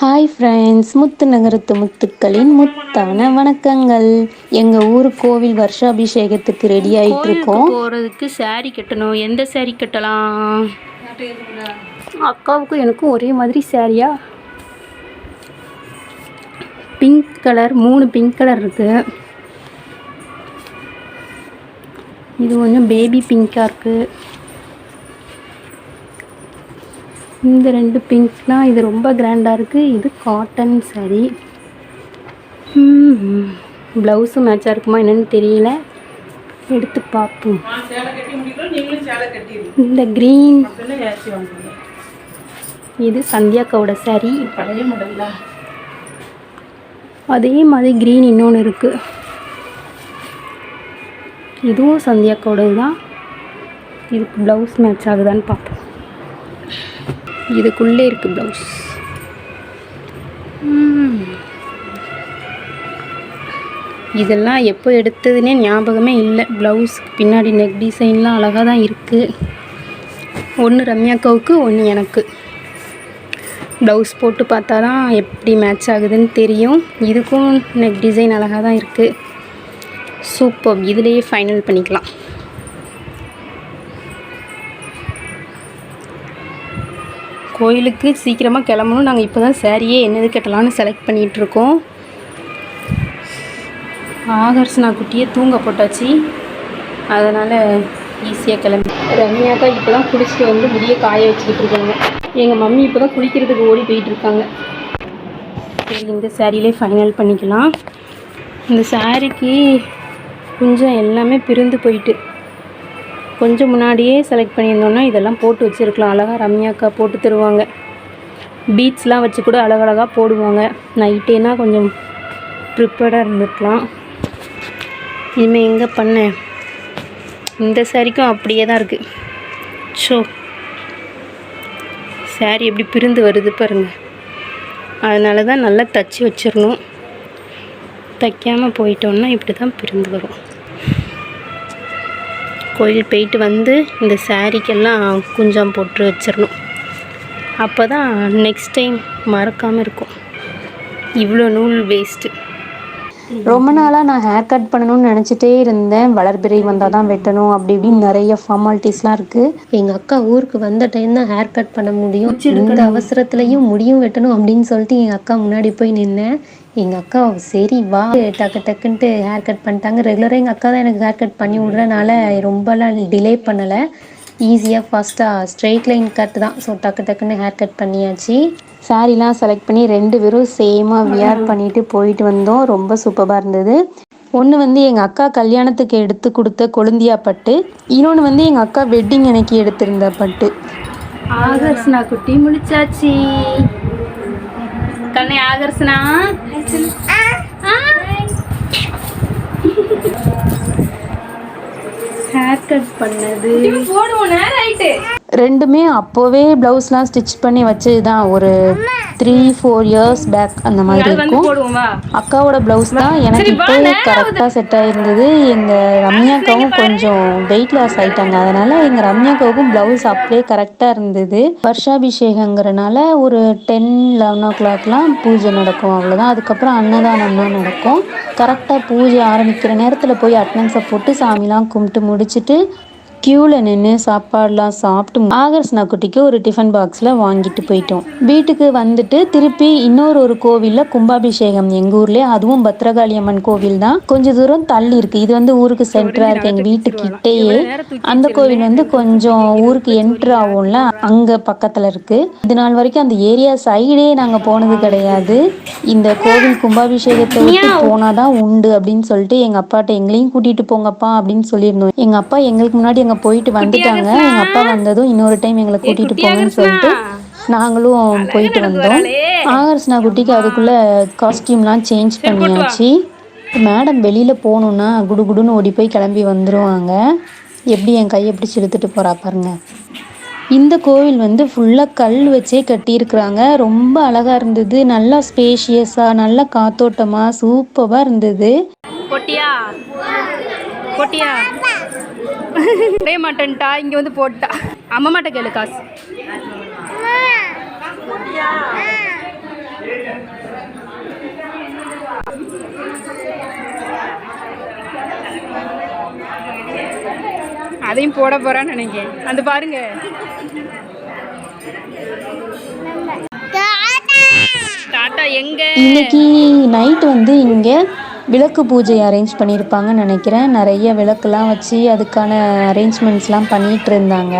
Hi friends முத்து நகரத்து முத்துக்களின் முத்தான வணக்கங்கள். எங்கள் ஊர் கோவில் வருஷாபிஷேகத்துக்கு ரெடி ஆயிட்டு இருக்கோம். போகிறதுக்கு saree கட்டணும். எந்த saree கட்டலாம்? அக்காவுக்கும் எனக்கும் ஒரே மாதிரி சாரியா பிங்க் கலர் மூணு பிங்க் கலர் இருக்கு. இது கொஞ்சம் பேபி பிங்காக இருக்கு. இந்த ரெண்டு பிங்க்லாம் இது ரொம்ப கிராண்டாக இருக்குது இது காட்டன் saree. ப்ளவுஸும் மேட்சாக இருக்குமா என்னன்னு தெரியல. எடுத்து பார்ப்போம். இந்த க்ரீன் இது சந்தியாக்காவோட மாடல்ல அதே மாதிரி க்ரீன் இன்னொன்று இருக்குது இதுவும் சந்தியாக்காவோடது தான் இதுக்கு ப்ளவுஸ் மேட்ச் ஆகுதான்னு பார்ப்போம். இதுக்குள்ளே இருக்குது ப்ளவுஸ் இதெல்லாம் எப்போ எடுத்ததுன்னே ஞாபகமே இல்லை. ப்ளவுஸ்க்கு பின்னாடி நெக் டிசைன்லாம் அழகாக தான் இருக்குது ஒன்று ரம்யாக்காவுக்கு ஒன்று எனக்கு. ப்ளவுஸ் போட்டு பார்த்தா தான் எப்படி மேட்ச் ஆகுதுன்னு தெரியும். இதுக்கும் நெக் டிசைன் அழகாக தான் இருக்குது சூப்பர். இதுலேயே ஃபைனல் பண்ணிக்கலாம். கோயிலுக்கு சீக்கிரமாக கிளம்பணும். நாங்கள் இப்போ தான் சாரியே என்னது கட்டலான்னு செலக்ட் பண்ணிகிட்ருக்கோம் ஆகர்ஷனா குட்டியே தூங்க போட்டாச்சு. அதனால் ஈஸியாக கிளம்பி. ரம்யாக்கா இப்போ தான் குளிச்சுட்டு வந்து முடிய காய வச்சுக்கிட்டு இருக்காங்க. எங்கள் மம்மி இப்போ தான் குளிக்கிறதுக்கு ஓடி போயிட்டுருக்காங்க சரி இந்த சாரிலே ஃபைனல் பண்ணிக்கலாம். இந்த சாரிக்கு கொஞ்சம் எல்லாமே பிரிந்து போயிட்டு. கொஞ்சம் முன்னாடியே செலக்ட் பண்ணியிருந்தோன்னா இதெல்லாம் போட்டு வச்சுருக்கலாம். அழகாக ரம்யாக்கா போட்டு தருவாங்க. பீட்ஸ்லாம் வச்சு கூட அழகழகாக போடுவாங்க. நைட்டேனா கொஞ்சம் ப்ரிப்பேர்டாக இருந்துக்கலாம் இனிமேல் எங்கே பண்ணேன் இந்த சாரிக்கும் அப்படியே தான் இருக்குது ஷோ சாரி எப்படி பிரிந்து வருது பாருங்கள் அதனால தான் நல்லா தச்சு வச்சிடணும். தைக்காமல் போயிட்டோன்னா இப்படி தான் பிரிந்து வரும். கோயில் போயிட்டு வந்து இந்த சாரீக்கெல்லாம் குஞ்சம் போட்டு வச்சிடணும். அப்போ தான் நெக்ஸ்ட் டைம் மறக்காமல் இருக்கும். இவ்வளோ நூல் வேஸ்ட்டு ரொம்ப நாளாக நான் ஹேர் கட் பண்ணணும்னு நினச்சிட்டே இருந்தேன். வளர்பிறை வந்தால் தான் வெட்டணும் அப்படி இப்படின்னு நிறைய ஃபார்மாலிட்டிஸ்லாம் இருக்குது எங்கள் அக்கா ஊருக்கு வந்த டைம் தான் ஹேர் கட் பண்ண முடியும். இந்த அவசரத்துலையும் முடியும் வெட்டணும் அப்படின்னு சொல்லிட்டு எங்கள் அக்கா முன்னாடி போய் நின்னேன். எங்கள் அக்கா சரி வா. டக்கு டக்குன்ட்டு ஹேர் கட் பண்ணிட்டாங்க. ரெகுலராக எங்கள் அக்கா தான் எனக்கு ஹேர் கட் பண்ணி விட்றனால ரொம்பலாம் டிலே பண்ணலை. ஈஸியாக ஃபாஸ்ட்டாக ஸ்ட்ரெயிட் லைன் கட் தான். ஸோ டக்கு டக்குன்னு ஹேர் கட் பண்ணியாச்சு. சாரீலாம் செலக்ட் பண்ணி ரெண்டு பேரும் சேமாக வியர் பண்ணிட்டு போயிட்டு வந்தோம். ரொம்ப சூப்பராக இருந்தது. ஒன்று வந்து எங்கள் அக்கா கல்யாணத்துக்கு எடுத்து கொடுத்த கொழுந்தியா பட்டு. இன்னொன்று வந்து எங்கள் அக்கா வெட்டிங் அன்னைக்கு எடுத்திருந்த பட்டு. ஆகர்ஷனா குட்டி முடிச்சாச்சு. கண்ணே ஆகர்ஷனா? ஹேர் கட் பண்ணது ரெண்டுமே அப்போவே ப்ளவுஸ்லாம் ஸ்டிச் பண்ணி வச்சது தான் ஒரு த்ரீ ஃபோர் இயர்ஸ் பேக் அந்த மாதிரி இருக்கும். அக்காவோட ப்ளவுஸ் தான் எனக்கு இப்போ கரெக்டாக செட் ஆயிருந்தது. எங்கள் ரம்யாக்காவும் கொஞ்சம் வெயிட் லாஸ் ஆயிட்டாங்க. அதனால எங்கள் ரம்யாக்காவுக்கும் ப்ளவுஸ் அப்படியே கரெக்டாக இருந்தது. வருஷாபிஷேகங்கிறனால ஒரு டென் லெவன் ஓ கிளாக்லாம் பூஜை நடக்கும். அவ்வளோதான் அதுக்கப்புறம் அன்னதானம்லாம் நடக்கும். கரெக்டாக பூஜை ஆரம்பிக்கிற நேரத்தில் போய் அட்டனன்ஸை போட்டு சாமிலாம் கும்பிட்டு முடிச்சுட்டு க்யூவில் நின்று சாப்பாடுலாம் சாப்பிட்டு ஆகர்ஷ்னா குட்டிக்கு ஒரு டிஃபன் பாக்ஸில் வாங்கிட்டு போயிட்டோம். வீட்டுக்கு வந்துட்டு திருப்பி இன்னொரு ஒரு கோவிலில் கும்பாபிஷேகம் எங்கள் ஊர்லேயே அதுவும் பத்ரகாளி அம்மன் கோவில் தான். கொஞ்சம் தூரம் தள்ளி இருக்குது இது வந்து ஊருக்கு சென்டராக இருக்குது எங்கள் வீட்டுக்கிட்டேயே அந்த கோவில் வந்து கொஞ்சம் ஊருக்கு என்ட்ரு ஆகும்ல அங்கே பக்கத்தில் இருக்குது இது நாள் வரைக்கும் அந்த ஏரியா சைடே நாங்கள் போனது கிடையாது. இந்த கோவில் கும்பாபிஷேகத்தை விட்டு போனாதான் உண்டு அப்படின்னு சொல்லிட்டு எங்கள் அப்பாட்ட எங்களையும் கூட்டிகிட்டு போங்கப்பா அப்படின்னு சொல்லியிருந்தோம். எங்கள் அப்பா எங்களுக்கு முன்னாடி அங்கே போயிட்டு வந்துட்டாங்க. எங்கள் அப்பா வந்ததும் இன்னொரு டைம் எங்களை கூட்டிகிட்டு போங்கன்னு சொல்லிட்டு நாங்களும் போயிட்டு வந்தோம். ஆகர்ஷ்னா குட்டிக்கு அதுக்குள்ளே காஸ்டியூம்லாம் சேஞ்ச் பண்ணியாச்சு. மேடம் வெளியில் போகணுன்னா குடுகுடுன்னு ஓடி போய் கிளம்பி வந்துடுவாங்க எப்படி என் கையை பிடிச்சி இழுத்துட்டு போகிறா பாருங்க. இந்த கோவில் வந்து ஃபுல்லாக கல் வச்சே கட்டியிருக்கிறாங்க. ரொம்ப அழகாக இருந்தது. நல்லா ஸ்பேஷியஸாக நல்லா காத்தோட்டமாக சூப்பராக இருந்தது. விட மாட்டேன்ட்டா இங்கே வந்து போட்டா. அம்மா மாட்ட கேளு காசு. அதையும் போட போறான்னு நினைக்கேன் அந்த பாருங்க. டாட்டா எங்க? இன்னைக்கு நைட் வந்து இங்கே விளக்கு பூஜை அரேஞ்ச் பண்ணியிருப்பாங்கன்னு நினைக்கிறேன். நிறைய விளக்குலாம் வச்சு அதுக்கான அரேஞ்ச்மெண்ட்ஸ்லாம் பண்ணிகிட்டு இருந்தாங்க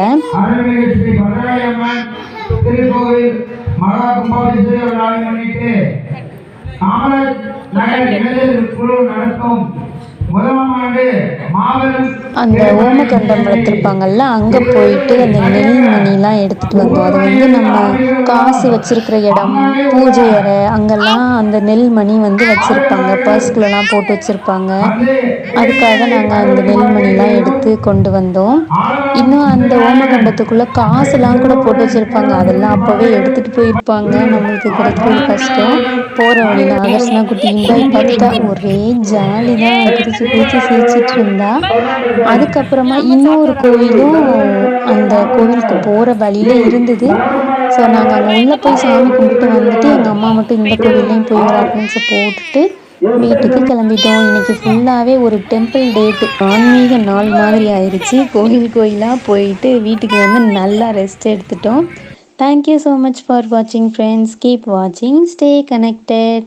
நடக்கும் அந்த ஓமகண்டம் வளர்த்துருப்பாங்கல்ல அங்கே போயிட்டு அந்த நெல் மணிலாம் எடுத்துகிட்டு வந்தோம். அது வந்து நம்ம காசு வச்சிருக்கிற இடம் பூஜை அறை அங்கெல்லாம் அந்த நெல் மணி வந்து வச்சுருப்பாங்க. பர்ஸ்குள்ளலாம் போட்டு வச்சுருப்பாங்க. அதுக்காக நாங்கள் அந்த நெல் மணிலாம் எடுத்து கொண்டு வந்தோம். இன்னும் அந்த ஓமகண்டத்துக்குள்ளே காசுலாம் கூட போட்டு வச்சுருப்பாங்க. அதெல்லாம் அப்போவே எடுத்துகிட்டு போயிருப்பாங்க. நம்மளுக்கு கிடைக்கிறது கஷ்டம். போகிற வழியில் ஆகர்ஷனா குட்டி இம்பாய் பார்த்துட்டா ஒரே ஜாலி தான். குதிச்சு குதிச்சு சிரிச்சிட்டு இருந்தா. அதுக்கப்புறமா இன்னொரு கோவிலும் அந்த கோவிலுக்கு போகிற வழியில இருந்தது. ஸோ நாங்கள் அங்கே உள்ளே போய் சாமி கும்பிட்டு வந்துட்டு எங்கள் அம்மா மட்டும் இந்த கோவில்லையும் போய் ஒரு அட்டன்ஸை போட்டுட்டு வீட்டுக்கு கிளம்பிட்டோம். இன்னைக்கு ஃபுல்லாகவே ஒரு டெம்பிள் டேட்டு ஆன்மீக நாள் மாதிரி ஆயிடுச்சு கோயில் கோயிலாக போயிட்டு வீட்டுக்கு வந்து நல்லா ரெஸ்ட் எடுத்துட்டோம். Thank you so much for watching friends. Keep watching. Stay connected.